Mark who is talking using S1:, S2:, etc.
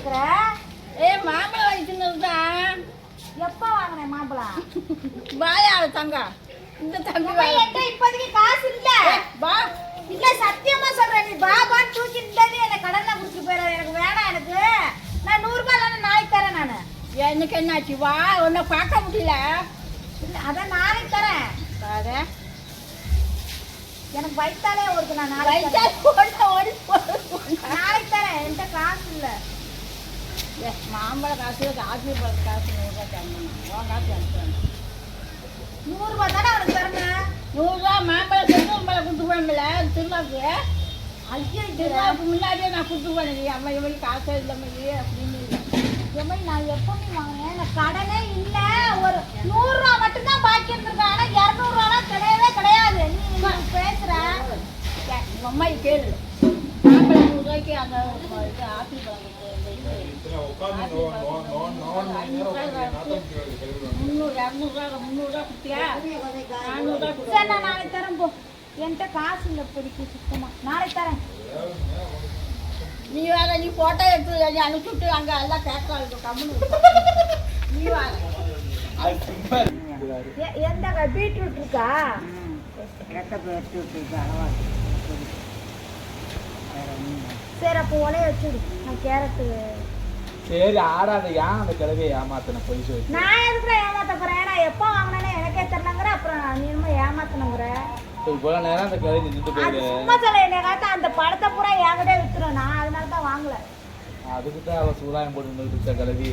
S1: கேக்குற
S2: ஏ மாம்பழம் வச்சுருந்தான்
S1: எப்ப வாங்கினேன் மாம்பழம்?
S2: பாயா தங்கம் இந்த தம்பி
S1: அம்மா, என்கிட்ட இப்போதைக்கு காசு இல்ல.
S2: வா.
S1: இல்ல சத்தியமா சொல்றேன். நீ பாபான்னு தூக்கிட்டு என்ன கடன்ல குடுத்து போயிடாத எனக்கு வேணாம் எனக்கு. நான் நூறு ரூபாய் இல்லைன்னா நாளைக்கு தரேன் நானு.
S2: எனக்கு என்னாச்சு? வா உன்னை பார்க்க முடியல.
S1: இல்ல அதான் நாளைக்கு தரேன்.
S2: பாரு
S1: எனக்கு வயித்தாலே ஒரு நான் நாளைக்கு
S2: வயிற்றா
S1: தரேன்.
S2: போன ஓடி போன
S1: நாளைக்கு தரேன் என்கிட்ட காசு இல்ல
S2: மாம்பழ காசு காசு பழத்து காசு நூறுரூவா தரணும். உன் காசு எடுத்து
S1: நூறு ரூபாய் தானே அவனுக்கு தரணும்?
S2: நூறுரூவா மாம்பழம் செஞ்சு உங்களை கொடுத்து போனோம்ல திருவிழாக்கு
S1: ஐயோ
S2: திருவிழாவுக்கு முன்னாடியே நான் கொடுத்து போனேன் அம்மா இவங்க காசே இல்லைம்மையே அப்படின்னு
S1: எம்மாடி, நான் எப்பவுமே வாங்கினேன்? எனக்கு கடனே இல்ல. ஒரு நூறு ரூபா மட்டும் தான் பாக்கி இருந்திருக்கேன் ஆனா இருநூறு ரூபாலாம் கிடையவே கிடையாது. நீ நீ பேசுற.
S2: உங்க அம்மா கேளு. மாம்பழம் நூறுரூவாய்க்கு அந்த இது ஆப்பிள் பழம்
S1: நாளைக்கு தரேன் போ என்கிட்ட காசு இல்லை இப்போதைக்கு சுத்தமாக நாளைக்கு தரேன்
S2: நீ வேற நீ போட்டோ எடுத்து நீ அனுப்பிச்சுட்டு அங்கே எல்லாம் கேட்காது கம்முன்னு நீ வேற
S1: எந்த பீட்ரூட் இருக்கா சரி அப்போ உலைய வச்சுடு. நான் கேரட்டு
S3: சரி ஆடாத ஏன் அந்த கிழவியை ஏமாத்தின? பொய் சொல்லி.
S1: நான் எதுக்குற ஏமாத்த போறேன்? எப்போ வாங்கினேன்னு எனக்கே தெரியலங்கிற. அப்புறம் நீ என்னமோ ஏமாத்தணுங்கிற.
S3: இவ்வளவு நேரம் அந்த கிழவி நின்றுட்டு
S1: அது
S3: போயிடு.
S1: சும்மா சொல்ல என்னை காத்த அந்த படத்தை பூரா என்கிட்ட வித்துரும். நான் அதனால தான் வாங்கல.
S3: அதுக்கு தான் அவ சூதாயம் போட்டு நின்றுட்டு கிழவி.